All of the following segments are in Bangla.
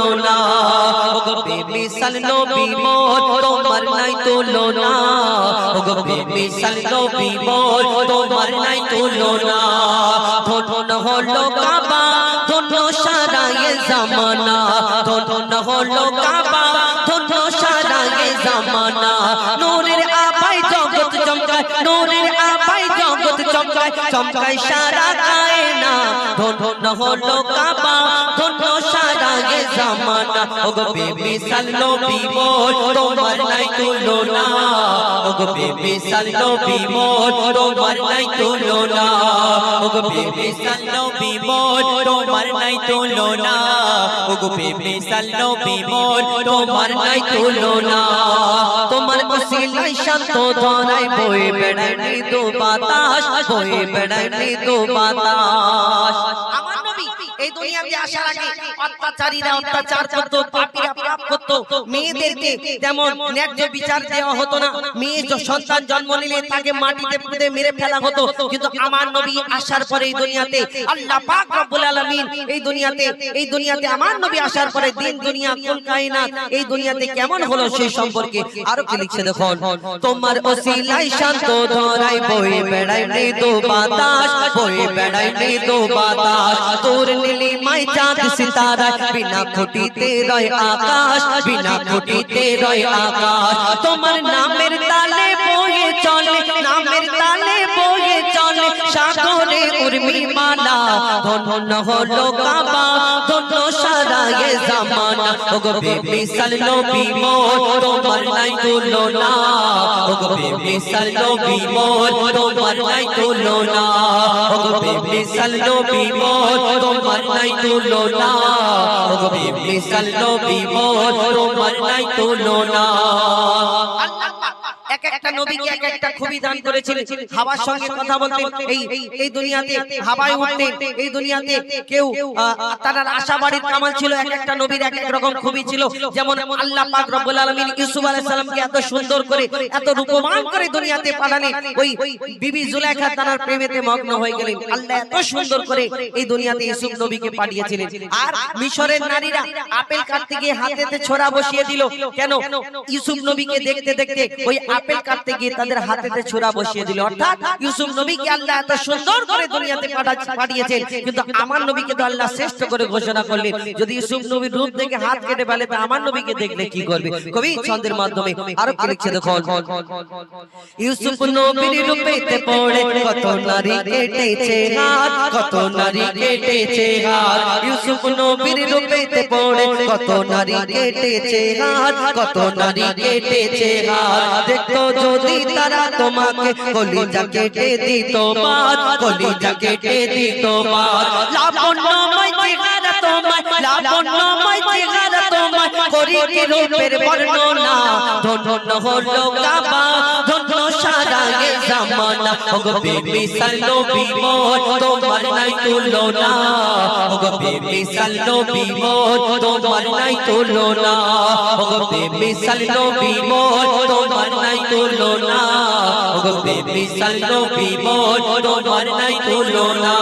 তুলনা ওগো বেমিসাল নবী মোর তোমার নাই তুলনা ওগো বেমিসাল নবী মোর তোমার নাই তুলনা ধন্য হলো কাবা, ধন্য সারা জামানা। ধন্য হলো কাবা, ধন্য সারা জামানা। নূরের আপাই জগৎ চমকায় নূরের চমকায় সারা কায়না ধন্য হলো কাবা ধন্য সারা গে জামানা। বিবি সাল্লো মোর তোমার নাই ওগো বেমিসাল নবী মোর তোমার নাই তুলনা ওগো বেমিসাল নবী মোর তোমার নাই তুলনা ওগো বেমিসাল নবী মোর তোমার নাই তুলনা তোমার ওসিলাই শান্ত ধরাই বই বেড়াই মৃদু বাতাস, বই বেড়াই মৃদু বাতাস। এই দুনিয়াতে আসার আগে অত্যাচারীরা অত্যাচার করত পাপীরা পাপ করত। মেয়েদেরকে তেমন ন্যায্য বিচার দেওয়া হতো না মেয়ে সন্তান জন্ম নিলে তাকে মাটিতে পুঁতে মেরে ফেলা হতো। কিন্তু আমার নবী আসার পরে এই দুনিয়াতে আল্লাহ পাক রব্বুল আলামিন এই দুনিয়াতে এই দুনিয়াতে আমার নবী আসার পরে দিন দুনিয়া কায়নাত এই দুনিয়াতে কেমন হলো সেই সম্পর্কে আরও কি লিখছে দেখুন। তোমার ওসিলাই শান্ত ধরাই বই বেড়াই মৃদু বাতাস বই বেড়াই মৃদু বাতাস। তোর নীলি মাই চাঁদ সিতারা বিনা খুঁটিতে রয় আকাশ বিনা খুঁটিতে রয় আকাশ তোমার নামের তালে উর্মি মালা, ধন্য হলো কাবা, ধন্য সারা এ জামানা। ওগো বেমিসাল নবী মোর তোমার নাই তুলনা। ওগো বেমিসাল নবী মোর তোমার নাই তুলনা। ওগো বেমিসাল নবী মোর তোমার নাই তুলনা। ওগো বেমিসাল নবী মোর তোমার নাই তুলনা। আল্লাহ এক একটা নবীকে এক একটা খুবই দান করেছিলেন হাওয়ার সঙ্গে কথা বলতেন এই এই দুনিয়াতে হাওয়ায় উঠতেন এই দুনিয়াতে কেউ আহ, তার আশাবাড়ির কামাল ছিল এক একটা নবীর এক এক রকম খুবই ছিল। যেমন আল্লাহ পাক রব্বুল আলামিন ইউসুফ আলাইহিস সালামকে এত সুন্দর করে এত রূপবান করে দুনিয়াতে পাঠালেন। ওই বিবি জুলাইখা তার প্রেমেতে মগ্ন হয়ে গেলেন। আল্লাহ এত সুন্দর করে এই দুনিয়াতে ইউসুফ নবীকে পাঠিয়েছিলেন আর মিশরের নারীরা আপেল কাটতে গিয়ে হাতেতে ছোরা বসিয়ে দিল কেন ইউসুফ নবীকে দেখতে দেখতে ওই আপেল কাটতে গিয়ে তাদের হাতেতে ছোরা বসিয়ে দিল। অর্থাৎ ইউসুফ নবীকে আল্লাহ এত সুন্দর করে দুনিয়াতে পাঠিয়েছেন। কিন্তু আমার নবীকে তো আল্লাহ শ্রেষ্ঠ করে ঘোষণা করলেন যদি ইউসুফ নবীর রূপ দেখে হাত কেটে ফেলে আমার নবীকে দেখলে কি করবে? কবি ছন্দের মাধ্যমে আরও কি লিখছে দেখুন? ইউসুফ নবীর রূপেতে পড়ে কত নারী কেটেছে হাত কত নারী কেটেছে হাত। ইউসুফ নবীর রূপেতে পড়ে কত নারী কেটেছে হাত কত নারী কেটেছে হাত। দেখতো যদি তারা তোমাকে কলিজা কেটে দিত বাদ কলিজা কেটে দিত বাদ লাবণ্যময় চেহারা তোমায় লাবণ্যময় চেহারা তোমায় করি রূপের বর্ণনা, ধন্য হলো কাবা ধন্য সারা এ জামানা। ওগো বেবি সাল্লো বিমোর তোমার নাই তুলনা। ওগো বেবি সাল্লো বিমোর তোমার নাই তুলনা। ওগো বেবি সাল্লো বিমোর তোমার নাই তুলনা। ওগো বেবি সাল্লো বিমোর তোমার নাই তুলনা।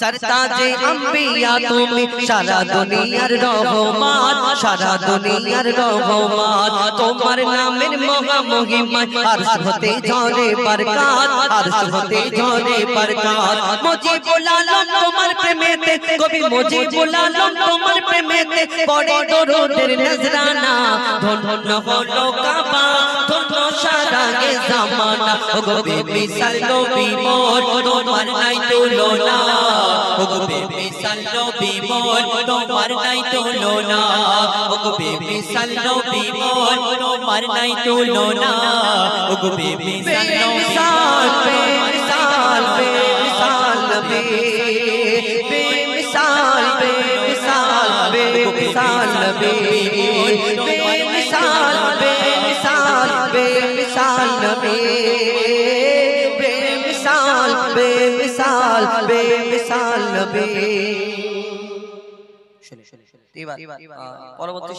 সরতাজে আম্বিয়া তুমি সারা দুনিয়ার রহমান সারা দুনিয়ার রহমান তোমার নামের মহা মহিমা আরশ হতে ঝরে বরকাত আরশ হতে ঝরে বরকাত মুঝে বুলালো তোমার প্রেমেতে কবি মুঝে বুলালো তোমার প্রেমেতে পড়ে দরুদের নজরানা ধন্য হলো কাবা ধন্য সারা এ জামানা ওগো বেবি সাল্লো বিমোর তোমার নাই তুলনা ওগো বেবি সাল্লো বিমোর তোমার নাই তুলনা ওগো বেবি সাল্লো বিমোর তোমার নাই তুলনা ওগো বেবি সাল্লো বেমিসাল বেমিসাল বেমিসাল বেমিসাল বেমিসাল বেমিসাল নবী বেমিসাল বেমিসাল বেমিসাল নবী বেমিসাল বেমিসাল বেমিসাল নবী। এবার আহ, পরবর্তী